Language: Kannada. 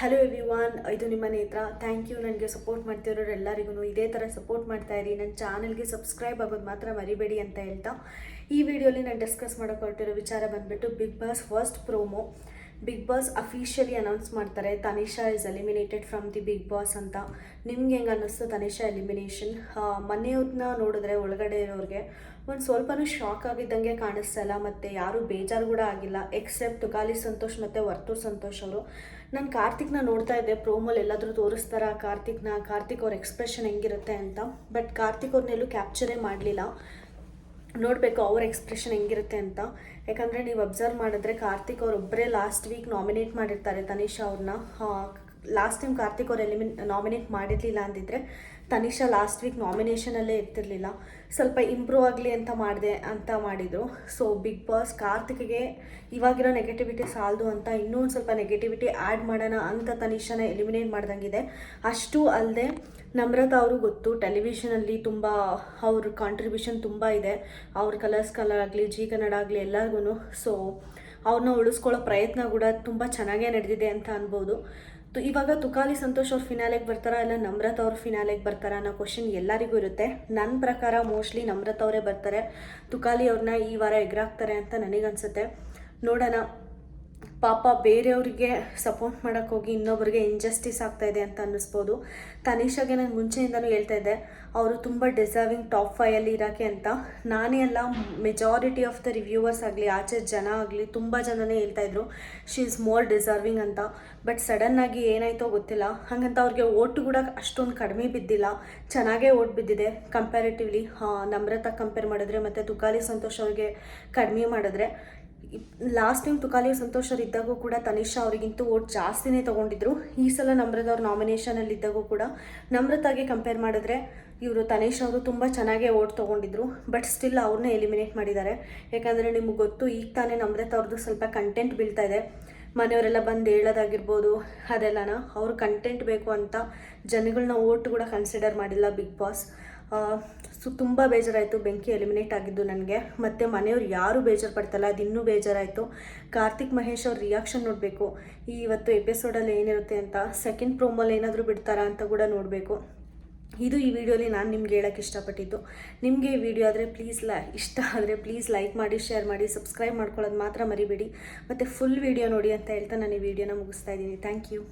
ಹಲೋ ಎವ್ರಿ ವಾನ್ ಇದು ನಿಮ್ಮ ನೇತ್ರ. ಥ್ಯಾಂಕ್ ಯು ನನಗೆ ಸಪೋರ್ಟ್ ಮಾಡ್ತಿರೋರು ಎಲ್ಲರಿಗೂ ಇದೇ ಥರ ಸಪೋರ್ಟ್ ಮಾಡ್ತಾ ಇರಿ. ನನ್ನ ಚಾನಲ್ಗೆ ಸಬ್ಸ್ಕ್ರೈಬ್ ಆಗೋದು ಮಾತ್ರ ಮರಿಬೇಡಿ ಅಂತ ಹೇಳ್ತಾ. ಈ ವಿಡಿಯೋಲಿ ನಾನು ಡಿಸ್ಕಸ್ ಮಾಡೋಕೆ ಹೊರಟಿರೋ ವಿಚಾರ ಬಂದುಬಿಟ್ಟು Bigg Boss first promo Bigg Boss officially announce ಮಾಡ್ತಾರೆ. Tanisha is eliminated from the Bigg Boss ಅಂತ. ನಿಮ್ಗೆ ಹೆಂಗೆ ಅನ್ನಿಸ್ತು ತನಿಷಾ ಎಲಿಮಿನೇಷನ್ ಮನೆಯವ್ರನ್ನ ನೋಡಿದ್ರೆ ಒಳಗಡೆ ಇರೋರಿಗೆ ಒಂದು ಸ್ವಲ್ಪನೂ ಶಾಕ್ ಆಗಿದ್ದಂಗೆ ಕಾಣಿಸ್ತಾ ಇಲ್ಲ. ಮತ್ತು ಯಾರೂ ಬೇಜಾರು ಕೂಡ ಆಗಿಲ್ಲ. ಎಕ್ಸೆಪ್ಟ್ ತುಕಾಲಿ ಸಂತೋಷ್ ಮತ್ತು ವರ್ತು ಸಂತೋಷ್ ಅವರು. ನಾನು ಕಾರ್ತಿಕ್ನ ನೋಡ್ತಾ ಇದ್ದೆ. ಪ್ರೋಮೋಲ್ ಎಲ್ಲಾದರೂ ತೋರಿಸ್ತಾರ ಕಾರ್ತಿಕ್ನ? ಕಾರ್ತಿಕ್ ಅವ್ರ ಎಕ್ಸ್ಪ್ರೆಷನ್ ಹೆಂಗಿರುತ್ತೆ ಅಂತ. ಬಟ್ ಕಾರ್ತಿಕ್ ಅವ್ರನ್ನೆಲ್ಲೂ ಕ್ಯಾಪ್ಚರೇ ಮಾಡಲಿಲ್ಲ. ನೋಡಬೇಕು ಅವ್ರ ಎಕ್ಸ್ಪ್ರೆಷನ್ ಹೆಂಗಿರುತ್ತೆ ಅಂತ. ಯಾಕಂದರೆ ನೀವು ಅಬ್ಸರ್ವ್ ಮಾಡಿದ್ರೆ ಕಾರ್ತಿಕ್ ಅವರೊಬ್ಬರೇ ಲಾಸ್ಟ್ ವೀಕ್ ನಾಮಿನೇಟ್ ಮಾಡಿರ್ತಾರೆ ತನಿಷಾ ಅವ್ರನ್ನ ಲಾಸ್ಟ್ ಟೈಮ್ ಕಾರ್ತಿಕ್ ಅವ್ರು ಎಲಿಮಿನ್ ನಾಮಿನೇಟ್ ಮಾಡಿರಲಿಲ್ಲ ಅಂದಿದ್ರೆ, ತನಿಷಾ ಲಾಸ್ಟ್ ವೀಕ್ ನಾಮಿನೇಷನಲ್ಲೇ ಇರ್ತಿರ್ಲಿಲ್ಲ. ಸ್ವಲ್ಪ ಇಂಪ್ರೂವ್ ಆಗಲಿ ಅಂತ ಮಾಡಿದೆ, ಅಂತ ಮಾಡಿದರು. ಸೊ ಬಿಗ್ ಬಾಸ್ ಕಾರ್ತಿಕ್ಗೆ ಇವಾಗಿರೋ ನೆಗೆಟಿವಿಟಿ ಸಾಲದು ಅಂತ ಇನ್ನೂ ಒಂದು ಸ್ವಲ್ಪ ನೆಗೆಟಿವಿಟಿ ಆ್ಯಡ್ ಮಾಡೋಣ ಅಂತ ತನಿಷಾನ ಎಲಿಮಿನೇಟ್ ಮಾಡ್ದಂಗಿದೆ. ಅಷ್ಟು ಅಲ್ಲದೆ ನಮ್ರತಾ ಅವರು ಗೊತ್ತು ಟೆಲಿವಿಷನಲ್ಲಿ ತುಂಬ ಅವ್ರ ಕಾಂಟ್ರಿಬ್ಯೂಷನ್ ತುಂಬ ಇದೆ. ಅವ್ರ ಕಲರ್ಸ್ ಕಲರ್ ಆಗಲಿ, ಜಿ ಕನ್ನಡ ಆಗಲಿ ಎಲ್ಲರಿಗೂ ಸೊ ಅವ್ರನ್ನ ಉಳಿಸ್ಕೊಳ್ಳೋ ಪ್ರಯತ್ನ ಕೂಡ ತುಂಬ ಚೆನ್ನಾಗೇ ನಡೆದಿದೆ ಅಂತ ಅನ್ಬೋದು. ಇವಾಗ ತುಕಾಲಿ ಸಂತೋಷ್ ಅವ್ರ ಫಿನಾಲೆಗೆ ಬರ್ತಾರಾ ಇಲ್ಲ ನಮ್ರತ ಅವ್ರ ಫಿನಾಲೆಗೆ ಬರ್ತಾರಾ ಅನ್ನೋ ಕ್ವಶನ್ ಎಲ್ಲರಿಗೂ ಇರುತ್ತೆ. ನನ್ನ ಪ್ರಕಾರ ಮೋಸ್ಟ್ಲಿ ನಮ್ರತ ಅವರೇ ಬರ್ತಾರೆ. ತುಕಾಲಿ ಅವ್ರನ್ನ ಈ ವಾರ ಎಗ್ರಾಗ್ತಾರೆ ಅಂತ ನನಗನ್ಸುತ್ತೆ. ನೋಡೋಣ. ಪಾಪ ಬೇರೆಯವ್ರಿಗೆ ಸಪೋರ್ಟ್ ಮಾಡೋಕ್ಕೆ ಹೋಗಿ ಇನ್ನೊಬ್ಬರಿಗೆ ಇಂಜಸ್ಟಿಸ್ ಆಗ್ತಾ ಇದೆ ಅಂತ ಅನ್ನಿಸ್ಬೋದು. ತನಿಷಾಗೆ ನಾನು ಮುಂಚೆಯಿಂದನೂ ಹೇಳ್ತಾ ಇದ್ದೆ, ಅವರು ತುಂಬ ಡಿಸರ್ವಿಂಗ್ ಟಾಪ್ ಫೈಯಲ್ಲಿ ಇರೋಕ್ಕೆ ಅಂತ. ನಾನೇ ಅಲ್ಲ ಮೆಜಾರಿಟಿ ಆಫ್ ದ ರಿವ್ಯೂವರ್ಸ್ ಆಗಲಿ, ಆಚೆ ಜನ ಆಗಲಿ, ತುಂಬ ಜನನೇ ಹೇಳ್ತಾ ಇದ್ರು ಶಿ ಇಸ್ ಮೋರ್ ಡಿಸರ್ವಿಂಗ್ ಅಂತ. ಬಟ್ ಸಡನ್ನಾಗಿ ಏನಾಯ್ತೋ ಗೊತ್ತಿಲ್ಲ. ಹಾಗಂತ ಅವ್ರಿಗೆ ಓಟು ಕೂಡ ಅಷ್ಟೊಂದು ಕಡಿಮೆ ಬಿದ್ದಿಲ್ಲ. ಚೆನ್ನಾಗೇ ಓಟ್ ಬಿದ್ದಿದೆ. ಕಂಪ್ಯಾರಿಟಿವ್ಲಿ ನಮ್ರತ ಕಂಪೇರ್ ಮಾಡಿದ್ರೆ ಮತ್ತು ತುಕಾಲಿ ಸಂತೋಷ್ ಅವ್ರಿಗೆ ಕಡಿಮೆ ಮಾಡಿದ್ರೆ. ಲಾಸ್ಟ್ ಟೈಮ್ ತುಕಾಲಿ ಸಂತೋಷ್ ಅವ್ರು ಇದ್ದಾಗೂ ಕೂಡ ತನಿಷಾ ಅವರಿಗಿಂತ ಓಟ್ ಜಾಸ್ತಿನೇ ತೊಗೊಂಡಿದ್ರು. ಈ ಸಲ ನಮ್ರದವ್ರ ಅವ್ರ ನಾಮಿನೇಷನಲ್ಲಿ ಇದ್ದಾಗೂ ಕೂಡ ನಮ್ರತಾಗೆ ಕಂಪೇರ್ ಮಾಡಿದ್ರೆ ಇವರು ತನೇಶ್ ಅವರು ತುಂಬ ಚೆನ್ನಾಗೇ ಓಟ್ ತೊಗೊಂಡಿದ್ರು. ಬಟ್ ಸ್ಟಿಲ್ ಅವ್ರನ್ನ ಎಲಿಮಿನೇಟ್ ಮಾಡಿದ್ದಾರೆ. ಯಾಕಂದರೆ ನಿಮಗೆ ಗೊತ್ತು ಈಗ ತಾನೇ ನಮ್ರತ ಅವ್ರದ್ದು ಸ್ವಲ್ಪ ಕಂಟೆಂಟ್ ಬೀಳ್ತಾ ಇದೆ. ಮನೆಯವರೆಲ್ಲ ಬಂದು ಹೇಳೋದಾಗಿರ್ಬೋದು, ಅದೆಲ್ಲನ. ಅವ್ರ ಕಂಟೆಂಟ್ ಬೇಕು ಅಂತ ಜನಗಳನ್ನ ಓಟ್ ಕೂಡ ಕನ್ಸಿಡರ್ ಮಾಡಿಲ್ಲ ಬಿಗ್ ಬಾಸ್. ಸೊ, ತುಂಬ ಬೇಜಾರಾಯಿತು. ಬೆಂಕಿ ಎಲಿಮಿನೇಟ್ ಆಗಿದ್ದು ನನಗೆ. ಮತ್ತು ಮನೆಯವ್ರು ಯಾರೂ ಬೇಜಾರು ಪಡ್ತಲ್ಲ, ಅದು ಇನ್ನೂ ಬೇಜಾರಾಯಿತು. ಕಾರ್ತಿಕ್ ಮಹೇಶ್ ಅವ್ರ ರಿಯಾಕ್ಷನ್ ನೋಡಬೇಕು. ಈ ಇವತ್ತು ಎಪಿಸೋಡಲ್ಲಿ ಏನಿರುತ್ತೆ ಅಂತ ಸೆಕೆಂಡ್ ಪ್ರೋಮಲ್ಲಿ ಏನಾದರೂ ಬಿಡ್ತಾರಾ ಅಂತ ಕೂಡ ನೋಡಬೇಕು. ಇದು ಈ ವಿಡಿಯೋಲಿ ನಾನು ನಿಮ್ಗೆ ಹೇಳೋಕ್ಕೆ ಇಷ್ಟಪಟ್ಟಿದ್ದು. ನಿಮಗೆ ಈ ವಿಡಿಯೋ ಆದರೆ ಪ್ಲೀಸ್ ಲೈ, ಇಷ್ಟ ಆದರೆ ಪ್ಲೀಸ್ ಲೈಕ್ ಮಾಡಿ ಶೇರ್ ಮಾಡಿ ಸಬ್ಸ್ಕ್ರೈಬ್ ಮಾಡ್ಕೊಳ್ಳೋದು ಮಾತ್ರ ಮರಿಬೇಡಿ. ಮತ್ತು ಫುಲ್ ವಿಡಿಯೋ ನೋಡಿ ಅಂತ ಹೇಳ್ತಾ ನಾನು ಈ ವಿಡಿಯೋನ ಮುಗಿಸ್ತಾ ಇದ್ದೀನಿ. Thank you